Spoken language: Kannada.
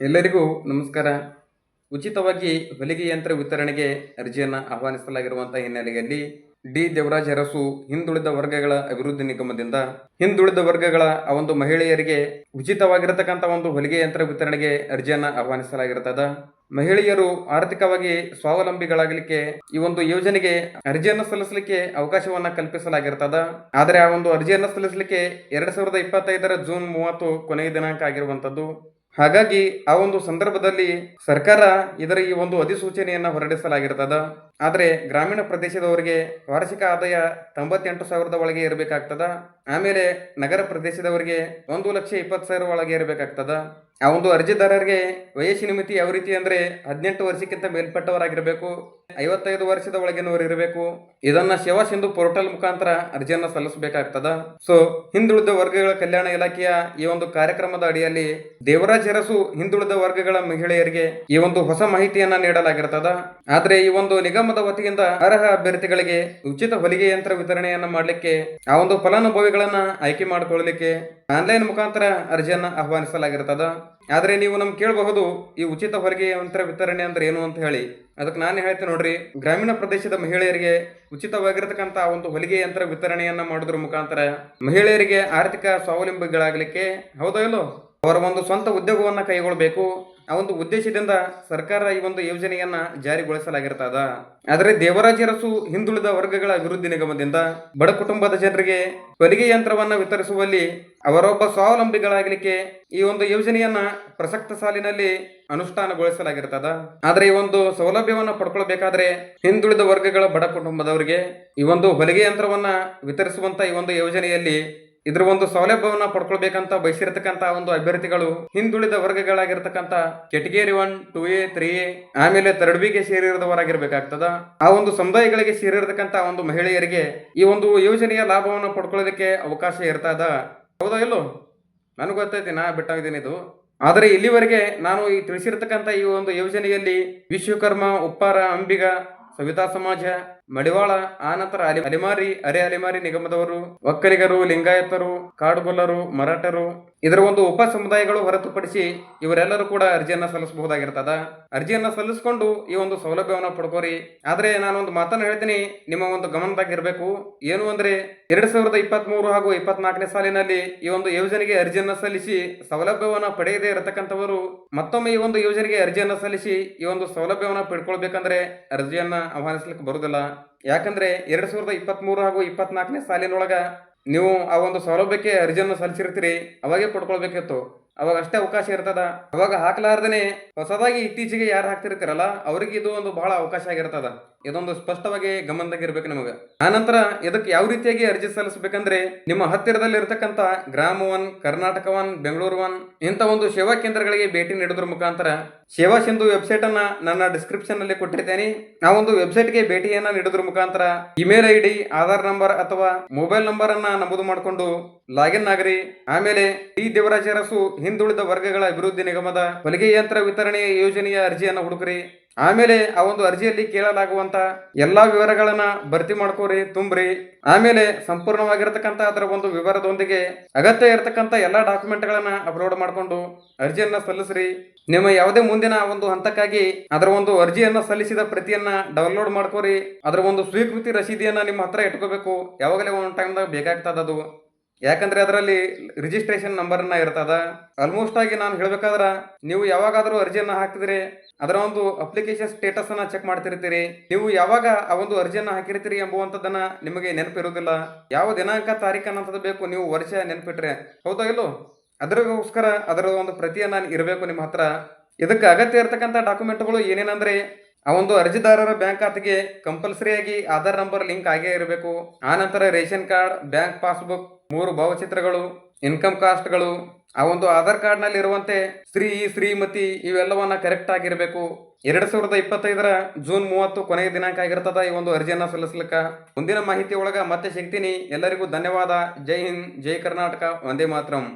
ಎಲ್ಲರಿಗೂ ನಮಸ್ಕಾರ. ಉಚಿತವಾಗಿ ಹೊಲಿಗೆ ಯಂತ್ರ ವಿತರಣೆಗೆ ಅರ್ಜಿಯನ್ನು ಆಹ್ವಾನಿಸಲಾಗಿರುವಂತಹ ಹಿನ್ನೆಲೆಯಲ್ಲಿ ಡಿ. ದೇವರಾಜ್ ಅರಸು ಹಿಂದುಳಿದ ವರ್ಗಗಳ ಅಭಿವೃದ್ಧಿ ನಿಗಮದಿಂದ ಹಿಂದುಳಿದ ವರ್ಗಗಳ ಆ ಒಂದು ಮಹಿಳೆಯರಿಗೆ ಉಚಿತವಾಗಿರತಕ್ಕಂಥ ಒಂದು ಹೊಲಿಗೆ ಯಂತ್ರ ವಿತರಣೆಗೆ ಅರ್ಜಿಯನ್ನು ಆಹ್ವಾನಿಸಲಾಗಿರ್ತದ. ಮಹಿಳೆಯರು ಆರ್ಥಿಕವಾಗಿ ಸ್ವಾವಲಂಬಿಗಳಾಗಲಿಕ್ಕೆ ಈ ಒಂದು ಯೋಜನೆಗೆ ಅರ್ಜಿಯನ್ನು ಸಲ್ಲಿಸಲಿಕ್ಕೆ ಅವಕಾಶವನ್ನ ಕಲ್ಪಿಸಲಾಗಿರ್ತದ. ಆದರೆ ಆ ಒಂದು ಅರ್ಜಿಯನ್ನು ಸಲ್ಲಿಸಲಿಕ್ಕೆ ಎರಡ್ ಸಾವಿರದ ಇಪ್ಪತ್ತೈದರ ಜೂನ್ ಮೂವತ್ತು ಕೊನೆಯ ದಿನಾಂಕ ಆಗಿರುವಂತದ್ದು. ಹಾಗಾಗಿ ಆ ಒಂದು ಸಂದರ್ಭದಲ್ಲಿ ಸರ್ಕಾರ ಇದರ ಈ ಒಂದು ಅಧಿಸೂಚನೆಯನ್ನು ಹೊರಡಿಸಲಾಗಿರ್ತದ. ಆದರೆ ಗ್ರಾಮೀಣ ಪ್ರದೇಶದವರಿಗೆ ವಾರ್ಷಿಕ ಆದಾಯ ತೊಂಬತ್ತೆಂಟು ಸಾವಿರದ ಒಳಗೆ ಇರಬೇಕಾಗ್ತದ. ಆಮೇಲೆ ನಗರ ಪ್ರದೇಶದವರಿಗೆ ಒಂದು ಲಕ್ಷ ಇಪ್ಪತ್ತು ಸಾವಿರ ಒಳಗೆ ಇರಬೇಕಾಗ್ತದ. ಆ ಒಂದು ಅರ್ಜಿದಾರರಿಗೆ ವಯಸ್ಸಿನ ಮಿತಿ ಯಾವ ರೀತಿ ಅಂದ್ರೆ ಹದಿನೆಂಟು ವರ್ಷಕ್ಕಿಂತ ಮೇಲ್ಪಟ್ಟವರಾಗಿರಬೇಕು, ಐವತ್ತೈದು ವರ್ಷದ ಒಳಗಿನವರು ಇರಬೇಕು, ಇದನ್ನ ಸೇವಾ ಸಿಂಧು ಪೋರ್ಟಲ್ ಮುಖಾಂತರ ಅರ್ಜಿಯನ್ನು ಸಲ್ಲಿಸಬೇಕಾಗ್ತದ. ಸೊ ಹಿಂದುಳಿದ ವರ್ಗಗಳ ಕಲ್ಯಾಣ ಇಲಾಖೆಯ ಈ ಒಂದು ಕಾರ್ಯಕ್ರಮದ ಅಡಿಯಲ್ಲಿ ದೇವರಾಜ್ ಅರಸು ಹಿಂದುಳಿದ ವರ್ಗಗಳ ಮಹಿಳೆಯರಿಗೆ ಈ ಒಂದು ಹೊಸ ಮಾಹಿತಿಯನ್ನ ನೀಡಲಾಗಿರ್ತದ. ಆದ್ರೆ ಈ ಒಂದು ನಿಗಮದ ವತಿಯಿಂದ ಅರ್ಹ ಅಭ್ಯರ್ಥಿಗಳಿಗೆ ಉಚಿತ ಹೊಲಿಗೆ ಯಂತ್ರ ವಿತರಣೆಯನ್ನ ಮಾಡಲಿಕ್ಕೆ, ಆ ಒಂದು ಫಲಾನುಭವಿಗಳನ್ನ ಆಯ್ಕೆ ಮಾಡಿಕೊಳ್ಳಲಿಕ್ಕೆ ಆನ್ಲೈನ್ ಮುಖಾಂತರ ಅರ್ಜಿಯನ್ನ ಆಹ್ವಾನಿಸಲಾಗಿರ್ತದ. ಆದ್ರೆ ನೀವು ನಮ್ಗೆ ಕೇಳಬಹುದು, ಈ ಉಚಿತ ಹೊರಗೆ ಯಂತ್ರ ವಿತರಣೆ ಅಂದ್ರೆ ಏನು ಅಂತ ಹೇಳಿ. ಅದಕ್ಕೆ ನಾನು ಹೇಳ್ತೀನಿ ನೋಡ್ರಿ, ಗ್ರಾಮೀಣ ಪ್ರದೇಶದ ಮಹಿಳೆಯರಿಗೆ ಉಚಿತವಾಗಿರತಕ್ಕಂತ ಒಂದು ಹೊಲಿಗೆ ಯಂತ್ರ ವಿತರಣೆಯನ್ನ ಮಾಡೋದ್ರ ಮುಖಾಂತರ ಮಹಿಳೆಯರಿಗೆ ಆರ್ಥಿಕ ಸ್ವಾವಲಂಬಿಗಳಾಗಲಿಕ್ಕೆ, ಹೌದೋ ಇಲ್ಲೋ? ಅವರ ಒಂದು ಸ್ವಂತ ಉದ್ಯೋಗವನ್ನ ಕೈಗೊಳ್ಳಬೇಕು ಆ ಒಂದು ಉದ್ದೇಶದಿಂದ ಸರ್ಕಾರ ಈ ಒಂದು ಯೋಜನೆಯನ್ನ ಜಾರಿಗೊಳಿಸಲಾಗಿರ್ತದ. ಆದರೆ ದೇವರಾಜರಸು ಹಿಂದುಳಿದ ವರ್ಗಗಳ ಅಭಿವೃದ್ಧಿ ನಿಗಮದಿಂದ ಬಡ ಕುಟುಂಬದ ಜನರಿಗೆ ಹೊಲಿಗೆ ಯಂತ್ರವನ್ನ ವಿತರಿಸುವಲ್ಲಿ ಅವರೊಬ್ಬ ಸ್ವಾವಲಂಬಿಗಳಾಗಲಿಕ್ಕೆ ಈ ಒಂದು ಯೋಜನೆಯನ್ನ ಪ್ರಸಕ್ತ ಸಾಲಿನಲ್ಲಿ ಅನುಷ್ಠಾನಗೊಳಿಸಲಾಗಿರ್ತದ. ಆದರೆ ಈ ಒಂದು ಸೌಲಭ್ಯವನ್ನ ಪಡ್ಕೊಳ್ಬೇಕಾದ್ರೆ ಹಿಂದುಳಿದ ವರ್ಗಗಳ ಬಡ ಕುಟುಂಬದವರಿಗೆ ಈ ಒಂದು ಹೊಲಿಗೆ ಯಂತ್ರವನ್ನ ವಿತರಿಸುವಂತ ಈ ಒಂದು ಯೋಜನೆಯಲ್ಲಿ ಇದ್ರ ಒಂದು ಸೌಲಭ್ಯವನ್ನ ಪಡ್ಕೊಳ್ಬೇಕಂತ ಬಯಸಿರತಕ್ಕಂತ ಒಂದು ಅಭ್ಯರ್ಥಿಗಳು ಹಿಂದುಳಿದ ವರ್ಗಗಳಾಗಿರ್ತಕ್ಕಂತ category one two A three A ಆಮೇಲೆ ಥರ್ಡ್ ಬಿಗೆ ಸೇರಿರದವರಾಗಿರ್ಬೇಕಾಗ್ತದ ಆ ಒಂದು ಸಮುದಾಯಗಳಿಗೆ ಸೇರಿರತಕ್ಕಂತ ಒಂದು ಮಹಿಳೆಯರಿಗೆ ಈ ಒಂದು ಯೋಜನೆಯ ಲಾಭವನ್ನು ಪಡ್ಕೊಳ್ಳೋದಕ್ಕೆ ಅವಕಾಶ ಇರ್ತದ. ಹೌದಾ ಇಲ್ಲೋ? ನನಗೆ ಗೊತ್ತೈತಿ, ನಾ ಬಿಟ್ಟಾಗಿದ್ದೀನಿ ಇದು. ಆದರೆ ಇಲ್ಲಿವರೆಗೆ ನಾನು ಈ ತಿಳಿಸಿರ್ತಕ್ಕಂಥ ಈ ಒಂದು ಯೋಜನೆಯಲ್ಲಿ ವಿಶ್ವಕರ್ಮ, ಉಪ್ಪಾರ, ಅಂಬಿಗ, ಸವಿತಾ ಸಮಾಜ ಮಡಿವಾಳ, ಆನಂತರ ಅಲಿ, ಅಲಿಮಾರಿ, ಅರೆ ಅಲಿಮಾರಿ ನಿಗಮದವರು, ಒಕ್ಕಲಿಗರು, ಲಿಂಗಾಯತರು, ಕಾಡುಗೊಲ್ಲರು, ಮರಾಠರು, ಇದರ ಒಂದು ಉಪ ಸಮುದಾಯಗಳು ಹೊರತುಪಡಿಸಿ ಇವರೆಲ್ಲರೂ ಕೂಡ ಅರ್ಜಿಯನ್ನ ಸಲ್ಲಿಸಬಹುದಾಗಿರ್ತದ. ಅರ್ಜಿಯನ್ನ ಸಲ್ಲಿಸಿಕೊಂಡು ಈ ಒಂದು ಸೌಲಭ್ಯವನ್ನು ಪಡ್ಕೋರಿ. ಆದ್ರೆ ನಾನು ಒಂದು ಮಾತನ್ನು ಹೇಳ್ತೀನಿ, ನಿಮ್ಮ ಒಂದು ಗಮನದಾಗಿರ್ಬೇಕು. ಏನು ಅಂದ್ರೆ ಎರಡ್ ಸಾವಿರದ ಇಪ್ಪತ್ತ್ ಮೂರು ಹಾಗೂ ಇಪ್ಪತ್ನಾಲ್ಕನೇ ಸಾಲಿನಲ್ಲಿ ಈ ಒಂದು ಯೋಜನೆಗೆ ಅರ್ಜಿಯನ್ನ ಸಲ್ಲಿಸಿ ಸೌಲಭ್ಯವನ್ನ ಪಡೆಯದೇ ಇರತಕ್ಕಂಥವರು, ಮತ್ತೊಮ್ಮೆ ಈ ಒಂದು ಯೋಜನೆಗೆ ಅರ್ಜಿಯನ್ನ ಸಲ್ಲಿಸಿ ಈ ಒಂದು ಸೌಲಭ್ಯವನ್ನ ಪಡ್ಕೊಳ್ಬೇಕಂದ್ರೆ ಅರ್ಜಿಯನ್ನ ಆಹ್ವಾನಿಸ್ಲಿಕ್ಕೆ ಬರುವುದಿಲ್ಲ ಯಾಕಂದ್ರೆ ಎರಡ್ ಸಾವಿರದ ಇಪ್ಪತ್ತ್ ಮೂರು ಹಾಗೂ ಇಪ್ಪತ್ನಾಲ್ಕನೇ ಸಾಲಿನೊಳಗ ನೀವು ಆ ಒಂದು ಸೌಲಭ್ಯಕ್ಕೆ ಅರ್ಜಿಯನ್ನು ಸಲ್ಲಿಸಿರ್ತೀರಿ, ಅವಾಗೇ ಪಡ್ಕೊಳ್ಬೇಕಿತ್ತು. ಅವಾಗ ಅಷ್ಟೇ ಅವಕಾಶ ಇರ್ತದ. ಅವಾಗ ಹಾಕ್ಲಾರ್ದೇನೆ ಹೊಸದಾಗಿ ಇತ್ತೀಚೆಗೆ ಯಾರು ಹಾಕ್ತಿರ್ತೀರಲ್ಲ ಅವ್ರಿಗೆ ಇದು ಒಂದು ಬಹಳ ಅವಕಾಶ ಆಗಿರ್ತದ. ಇದೊಂದು ಸ್ಪಷ್ಟವಾಗಿ ಗಮನದಾಗಿರ್ಬೇಕು ನಿಮಗೆ. ಆನಂತರ ಇದಕ್ಕೆ ಯಾವ ರೀತಿಯಾಗಿ ಅರ್ಜಿ ಸಲ್ಲಿಸಬೇಕಂದ್ರೆ ನಿಮ್ಮ ಹತ್ತಿರದಲ್ಲಿ ಇರತಕ್ಕಂತ Grama one Karnataka one Bengaluru one ಇಂಥ ಒಂದು ಸೇವಾ ಕೇಂದ್ರಗಳಿಗೆ ಭೇಟಿ ನೀಡೋದ್ರ ಮುಖಾಂತರ ಸೇವಾ ಸಿಂಧು ವೆಬ್ಸೈಟ್ ಅನ್ನ ನನ್ನ ಡಿಸ್ಕ್ರಿಪ್ಷನ್ನಲ್ಲಿ ಕೊಟ್ಟಿರ್ತೇನೆ. ಆ ಒಂದು ವೆಬ್ಸೈಟ್ಗೆ ಭೇಟಿಯನ್ನ ನೀಡೋದ್ರ ಮುಖಾಂತರ email I D Aadhaar number ಅಥವಾ ಮೊಬೈಲ್ ನಂಬರ್ ಅನ್ನ ನಮೂದು ಮಾಡಿಕೊಂಡು ಲಾಗಿನ್ ಆಗ್ರಿ. ಆಮೇಲೆ ಟಿ ದೇವರಾಜ ಅರಸು ಹಿಂದುಳಿದ ವರ್ಗಗಳ ಅಭಿವೃದ್ಧಿ ನಿಗಮದ ಹೊಲಿಗೆ ಯಂತ್ರ ವಿತರಣೆ ಯೋಜನೆಯ ಅರ್ಜಿಯನ್ನ ಹುಡುಕ್ರಿ. ಆಮೇಲೆ ಆ ಒಂದು ಅರ್ಜಿಯಲ್ಲಿ ಕೇಳಲಾಗುವಂತ ಎಲ್ಲಾ ವಿವರಗಳನ್ನ ಭರ್ತಿ ಮಾಡ್ಕೋರಿ, ತುಂಬ್ರಿ. ಆಮೇಲೆ ಸಂಪೂರ್ಣವಾಗಿರತಕ್ಕಂತ ಅದರ ಒಂದು ವಿವರದೊಂದಿಗೆ ಅಗತ್ಯ ಇರತಕ್ಕಂತ ಎಲ್ಲಾ ಡಾಕ್ಯುಮೆಂಟ್ ಗಳನ್ನ ಅಪ್ಲೋಡ್ ಮಾಡ್ಕೊಂಡು ಅರ್ಜಿಯನ್ನ ಸಲ್ಲಿಸ್ರಿ. ನಿಮ್ಮ ಯಾವುದೇ ಮುಂದಿನ ಒಂದು ಹಂತಕ್ಕಾಗಿ ಅದರ ಒಂದು ಅರ್ಜಿಯನ್ನ ಸಲ್ಲಿಸಿದ ಪ್ರತಿಯನ್ನ ಡೌನ್ಲೋಡ್ ಮಾಡ್ಕೋರಿ. ಅದರ ಒಂದು ಸ್ವೀಕೃತಿ ರಸೀದಿಯನ್ನ ನಿಮ್ಮ ಹತ್ರ ಇಟ್ಕೋಬೇಕು. ಯಾವಾಗಲೇ ಒಂದು ಟೈಮ್ದಾಗ ಬೇಕಾಗ್ತದ ಅದು ಯಾಕಂದ್ರೆ ಅದರಲ್ಲಿ ರಿಜಿಸ್ಟ್ರೇಷನ್ ನಂಬರ್ನ ಇರ್ತದ. ಆಲ್ಮೋಸ್ಟ್ ಆಗಿ ನಾನು ಹೇಳ್ಬೇಕಾದ್ರ ನೀವು ಯಾವಾಗಾದ್ರೂ ಅರ್ಜಿಯನ್ನ ಹಾಕಿದ್ರೆ ಅದರ ಒಂದು ಅಪ್ಲಿಕೇಶನ್ ಸ್ಟೇಟಸ್ ಅನ್ನ ಚೆಕ್ ಮಾಡ್ತಿರ್ತೀರಿ. ನೀವು ಯಾವಾಗ ಆ ಒಂದು ಅರ್ಜಿಯನ್ನ ಹಾಕಿರ್ತೀರಿ ಎಂಬುವಂತದನ್ನ ನಿಮಗೆ ನೆನಪಿರುವುದಿಲ್ಲ. ಯಾವ ದಿನಾಂಕ ಅನ್ನೋದು ಬೇಕು ನೀವು ವರ್ಷ ನೆನಪಿಟ್ರೆ. ಹೌದಾ ಇಲ್ಲೋ ಅದರಗೋಸ್ಕರ ಅದರ ಒಂದು ಪ್ರತಿಯನ್ನ ಇರಬೇಕು ನಿಮ್ಮ ಹತ್ರ. ಇದಕ್ಕೆ ಅಗತ್ಯ ಇರತಕ್ಕಂಥ ಡಾಕ್ಯುಮೆಂಟ್ಗಳು ಏನೇನಂದ್ರೆ ಆ ಒಂದು ಅರ್ಜಿದಾರರ ಬ್ಯಾಂಕ್ ಖಾತೆಗೆ ಕಂಪಲ್ಸರಿಯಾಗಿ ಆಧಾರ್ ನಂಬರ್ ಲಿಂಕ್ ಆಗೇ ಇರಬೇಕು. ಆನಂತರ ರೇಷನ್ ಕಾರ್ಡ್, ಬ್ಯಾಂಕ್ ಪಾಸ್ಬುಕ್, ಮೂರು ಭಾವಚಿತ್ರಗಳು ಇನ್ಕಮ್ ಕಾಸ್ಟ್ಗಳು ಆ ಒಂದು ಆಧಾರ್ ಕಾರ್ಡ್ನಲ್ಲಿ ಇರುವಂತೆ ಸ್ತ್ರೀ, ಶ್ರೀಮತಿ ಇವೆಲ್ಲವನ್ನ ಕರೆಕ್ಟ್ ಆಗಿರಬೇಕು. ಎರಡ್ ಸಾವಿರದ ಇಪ್ಪತ್ತೈದರ ಜೂನ್ ಮೂವತ್ತು ಕೊನೆಯ ದಿನಾಂಕ ಆಗಿರ್ತದ ಈ ಒಂದು ಅರ್ಜಿಯನ್ನು ಸಲ್ಲಿಸಲಿಕ್ಕ. ಮುಂದಿನ ಮಾಹಿತಿ ಒಳಗ ಮತ್ತೆ ಸಿಗ್ತೀನಿ. ಎಲ್ಲರಿಗೂ ಧನ್ಯವಾದ. ಜೈ ಹಿಂದ್, ಜೈ ಕರ್ನಾಟಕ, ವಂದೇ ಮಾತರಂ.